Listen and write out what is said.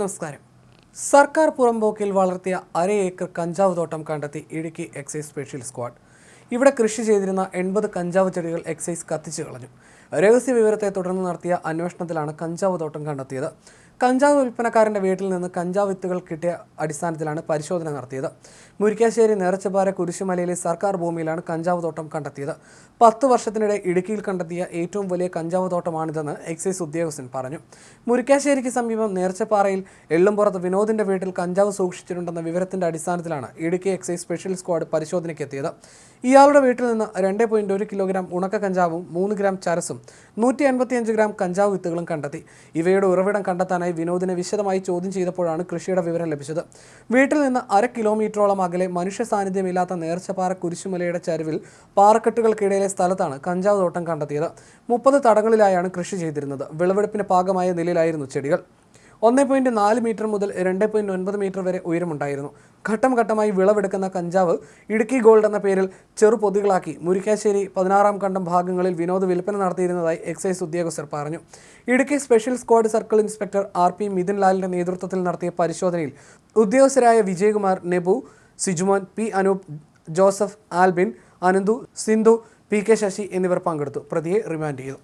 നമസ്കാരം. സർക്കാർ പുറമ്പോക്കിൽ വളർത്തിയ അര ഏക്കർ കഞ്ചാവ് തോട്ടം കണ്ടെത്തി ഇടുക്കി എക്സൈസ് സ്പെഷ്യൽ സ്ക്വാഡ്. ഇവിടെ കൃഷി ചെയ്തിരുന്ന എൺപത് കഞ്ചാവ് ചെടികൾ എക്സൈസ് കത്തിച്ചു കളഞ്ഞു. രഹസ്യ വിവരത്തെ തുടർന്ന് നടത്തിയ അന്വേഷണത്തിലാണ് കഞ്ചാവ് തോട്ടം കണ്ടെത്തിയത്. കഞ്ചാവ് വിൽപ്പനക്കാരന്റെ വീട്ടിൽ നിന്ന് കഞ്ചാവ് വിത്തുകൾ കിട്ടിയ അടിസ്ഥാനത്തിലാണ് പരിശോധന നടത്തിയത്. മുരിക്കാശ്ശേരി നേർച്ചപ്പാറ കുരിശുമലയിലെ സർക്കാർ ഭൂമിയിലാണ് കഞ്ചാവ് തോട്ടം കണ്ടെത്തിയത്. പത്ത് വർഷത്തിനിടെ ഇടുക്കിയിൽ കണ്ടെത്തിയ ഏറ്റവും വലിയ കഞ്ചാവ് തോട്ടമാണിതെന്ന് എക്സൈസ് ഉദ്യോഗസ്ഥൻ പറഞ്ഞു. മുരിക്കാശ്ശേരിക്ക് സമീപം നേർച്ചപ്പാറയിൽ എള്ളുംപുറത്ത് വിനോദിന്റെ വീട്ടിൽ കഞ്ചാവ് സൂക്ഷിച്ചിട്ടുണ്ടെന്ന വിവരത്തിന്റെ അടിസ്ഥാനത്തിലാണ് ഇടുക്കി എക്സൈസ് സ്പെഷ്യൽ സ്ക്വാഡ് പരിശോധനയ്ക്ക് എത്തിയത്. ഇയാളുടെ വീട്ടിൽ നിന്ന് രണ്ട് പോയിന്റ് ഒരു കിലോഗ്രാം ഉണക്ക കഞ്ചാവും മൂന്ന് ഗ്രാം ചരസും നൂറ്റി അൻപത്തിയഞ്ച് ഗ്രാം കഞ്ചാവ് വിത്തുകളും കണ്ടെത്തി. ഇവയുടെ ഉറവിടം കണ്ടെത്താനായി വിനോദിനെ വിശദമായി ചോദ്യം ചെയ്തപ്പോഴാണ് കൃഷിയുടെ വിവരം ലഭിച്ചത്. വീട്ടിൽ നിന്ന് അര കിലോമീറ്ററോളം അകലെ മനുഷ്യ സാന്നിധ്യമില്ലാത്ത നേർച്ചപ്പാറ കുരിശുമലയുടെ ചരിവിൽ പാറക്കെട്ടുകൾക്കിടയിലെ സ്ഥലത്താണ് കഞ്ചാവ് തോട്ടം കണ്ടെത്തിയത്. മുപ്പത് തടങ്ങളിലായാണ് കൃഷി ചെയ്തിരുന്നത്. വിളവെടുപ്പിന് പാകമായ നിലയിലായിരുന്നു ചെടികൾ. ഒന്ന് പോയിന്റ് നാല് മീറ്റർ മുതൽ രണ്ട് പോയിന്റ് ഒൻപത് മീറ്റർ വരെ ഉയരമുണ്ടായിരുന്നു. ഘട്ടം ഘട്ടമായി വിളവെടുക്കുന്ന കഞ്ചാവ് ഇടുക്കി ഗോൾഡ് എന്ന പേരിൽ ചെറുപൊതികളാക്കി മുരിക്കാശ്ശേരി പതിനാറാം കണ്ടം ഭാഗങ്ങളിൽ വിനോദ് വിൽപ്പന നടത്തിയിരുന്നതായി എക്സൈസ് ഉദ്യോഗസ്ഥർ പറഞ്ഞു. Idukki special squad circle inspector R P Mithun നേതൃത്വത്തിൽ നടത്തിയ പരിശോധനയിൽ ഉദ്യോഗസ്ഥരായ Vijayakumar Nebu Sijumon P Anoop Joseph Albin Ananthu Sindhu P K Sasi എന്നിവർ പങ്കെടുത്തു. പ്രതിയെ റിമാൻഡ് ചെയ്തു.